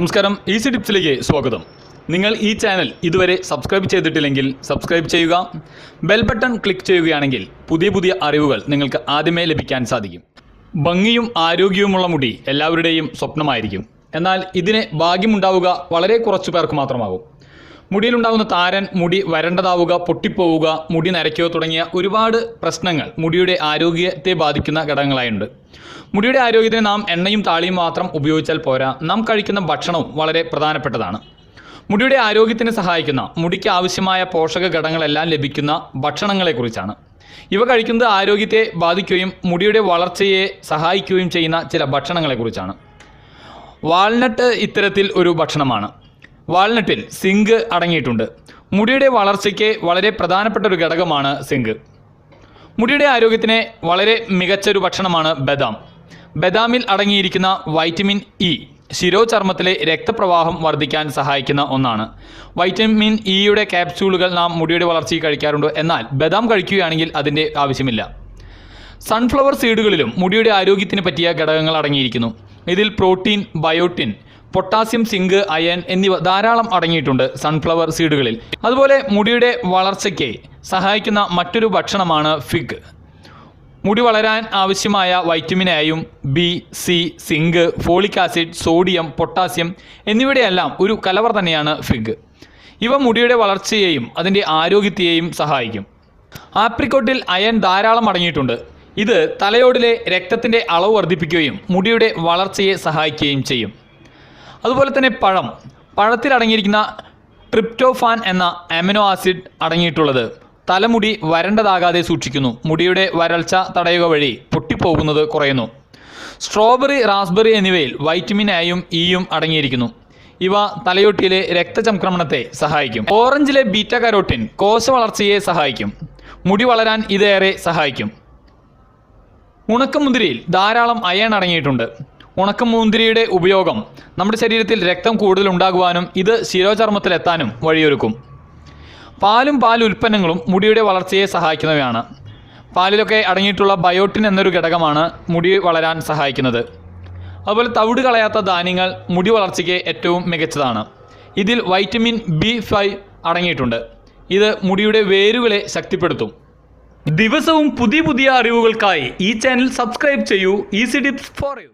നമസ്കാരം ഈസി ടിപ്സിലേക്ക് സ്വാഗതം. നിങ്ങൾ ഈ ചാനൽ ഇതുവരെ സബ്സ്ക്രൈബ് ചെയ്തിട്ടില്ലെങ്കിൽ സബ്സ്ക്രൈബ് ചെയ്യുക ബെൽ ബട്ടൺ ക്ലിക്ക് ചെയ്യുകയാണെങ്കിൽ പുതിയ പുതിയ അറിവുകൾ നിങ്ങൾക്ക് ആദ്യമേ ലഭിക്കാൻ സാധിക്കും. ഭംഗിയും ആരോഗ്യവുമുള്ള മുടി എല്ലാവരുടെയും സ്വപ്നമായിരിക്കും. എന്നാൽ ഇതിന് ഭാഗ്യമുണ്ടാവുക വളരെ കുറച്ചു പേർക്ക് മാത്രമാകും മുടിയിലുണ്ടാകുന്ന താരൻ മുടി വരണ്ടതാവുക പൊട്ടിപ്പോവുക മുടി നരയ്ക്കുക തുടങ്ങിയ ഒരുപാട് പ്രശ്നങ്ങൾ മുടിയുടെ ആരോഗ്യത്തെ ബാധിക്കുന്ന ഘടകങ്ങളായുണ്ട്. മുടിയുടെ ആരോഗ്യത്തിന് നാം എണ്ണയും താളിയും മാത്രം ഉപയോഗിച്ചാൽ പോരാ. നാം കഴിക്കുന്ന ഭക്ഷണവും വളരെ പ്രധാനപ്പെട്ടതാണ്. മുടിയുടെ ആരോഗ്യത്തിന് സഹായിക്കുന്ന മുടിക്ക് ആവശ്യമായ പോഷക ഘടകങ്ങളെല്ലാം ലഭിക്കുന്ന ഭക്ഷണങ്ങളെക്കുറിച്ചാണ്. ഇവ കഴിക്കുന്നത് ആരോഗ്യത്തെ ബാധിക്കുകയും മുടിയുടെ വളർച്ചയെ സഹായിക്കുകയും ചെയ്യുന്ന ചില ഭക്ഷണങ്ങളെക്കുറിച്ചാണ്. വാൾനട്ട് ഇത്തരത്തിൽ ഒരു ഭക്ഷണമാണ്. വാൾനട്ടിൽ സിങ്ക് അടങ്ങിയിട്ടുണ്ട്. മുടിയുടെ വളർച്ചയ്ക്ക് വളരെ പ്രധാനപ്പെട്ട ഒരു ഘടകമാണ് സിങ്ക്. മുടിയുടെ ആരോഗ്യത്തിന് വളരെ മികച്ച ഒരു ഭക്ഷണമാണ് ബദാം. ബദാമിൽ അടങ്ങിയിരിക്കുന്ന വൈറ്റമിൻ ഇ ശിരോചർമ്മത്തിലെ രക്തപ്രവാഹം വർദ്ധിക്കാൻ സഹായിക്കുന്ന ഒന്നാണ്. വൈറ്റമിൻ ഇയുടെ ക്യാപ്സ്യൂളുകൾ നാം മുടിയുടെ വളർച്ചയ്ക്ക് കഴിക്കാറുണ്ട്. എന്നാൽ ബദാം കഴിക്കുകയാണെങ്കിൽ അതിന്റെ ആവശ്യമില്ല. സൺഫ്ലവർ സീഡുകളിലും മുടിയുടെ ആരോഗ്യത്തിന് പറ്റിയ ഘടകങ്ങൾ അടങ്ങിയിരിക്കുന്നു. ഇതിൽ protein biotin potassium zinc iron എന്നിവ ധാരാളം അടങ്ങിയിട്ടുണ്ട് സൺഫ്ലവർ സീഡുകളിൽ അതുപോലെ മുടിയുടെ വളർച്ചയ്ക്ക് സഹായിക്കുന്ന മറ്റൊരു ഭക്ഷണമാണ് ഫിഗ് മുടി വളരാൻ ആവശ്യമായ വൈറ്റമിൻ എയും B C zinc folic acid sodium potassium എന്നിവയുടെയെല്ലാം ഒരു കലവർ തന്നെയാണ് ഫിഗ് ഇവ മുടിയുടെ വളർച്ചയെയും അതിന്റെ ആരോഗ്യത്തെയും സഹായിക്കും. ആപ്രിക്കോട്ടിൽ അയൺ ധാരാളം അടങ്ങിയിട്ടുണ്ട്. ഇത് തലയോടിലെ രക്തത്തിന്റെ അളവ് വർദ്ധിപ്പിക്കുകയും മുടിയുടെ വളർച്ചയെ സഹായിക്കുകയും ചെയ്യും. അതുപോലെ തന്നെ പഴം. പഴത്തിൽ അടങ്ങിയിരിക്കുന്ന ട്രിപ്റ്റോഫാൻ എന്ന അമിനോ ആസിഡ് അടങ്ങിയിട്ടുള്ളത്. തലമുടി വരണ്ടതാകാതെ സൂക്ഷിക്കുന്നു. മുടിയുടെ വരൾച്ച തടയുക വഴി പൊട്ടിപ്പോകുന്നത് കുറയുന്നു. സ്ട്രോബെറി റാസ്ബെറി എന്നിവയിൽ വൈറ്റമിൻ എയും ഇയും അടങ്ങിയിരിക്കുന്നു. ഇവ തലയൊട്ടിയിലെ രക്തചംക്രമണത്തെ സഹായിക്കും. ഓറഞ്ചിലെ ബീറ്റ കരോട്ടിൻ കോശ വളർച്ചയെ സഹായിക്കും. മുടി വളരാൻ ഇതേറെ സഹായിക്കും. ഉണക്കമുന്തിരിയിൽ ധാരാളം അയൺ അടങ്ങിയിട്ടുണ്ട്. ഉണക്കമുന്തിരിയുടെ ഉപയോഗം നമ്മുടെ ശരീരത്തിൽ രക്തം കൂടുതൽ ഉണ്ടാകുവാനും ഇത് ശിരോചർമ്മത്തിലെത്താനും വഴിയൊരുക്കും. പാലും പാൽ ഉൽപ്പന്നങ്ങളും മുടിയുടെ വളർച്ചയെ സഹായിക്കുന്നവയാണ്. പാലിലൊക്കെ അടങ്ങിയിട്ടുള്ള ബയോട്ടിൻ എന്നൊരു ഘടകമാണ് മുടി വളരാൻ സഹായിക്കുന്നത്. അതുപോലെ തവിട് കളയാത്ത ധാന്യങ്ങൾ മുടി വളർച്ചയ്ക്ക് ഏറ്റവും മികച്ചതാണ്. ഇതിൽ വൈറ്റമിൻ ബി ഫൈവ് അടങ്ങിയിട്ടുണ്ട്. ഇത് മുടിയുടെ വേരുകളെ ശക്തിപ്പെടുത്തും. ദിവസവും പുതിയ പുതിയ അറിവുകൾക്കായി ഈ ചാനൽ സബ്സ്ക്രൈബ് ചെയ്യൂ. Easy tips for you.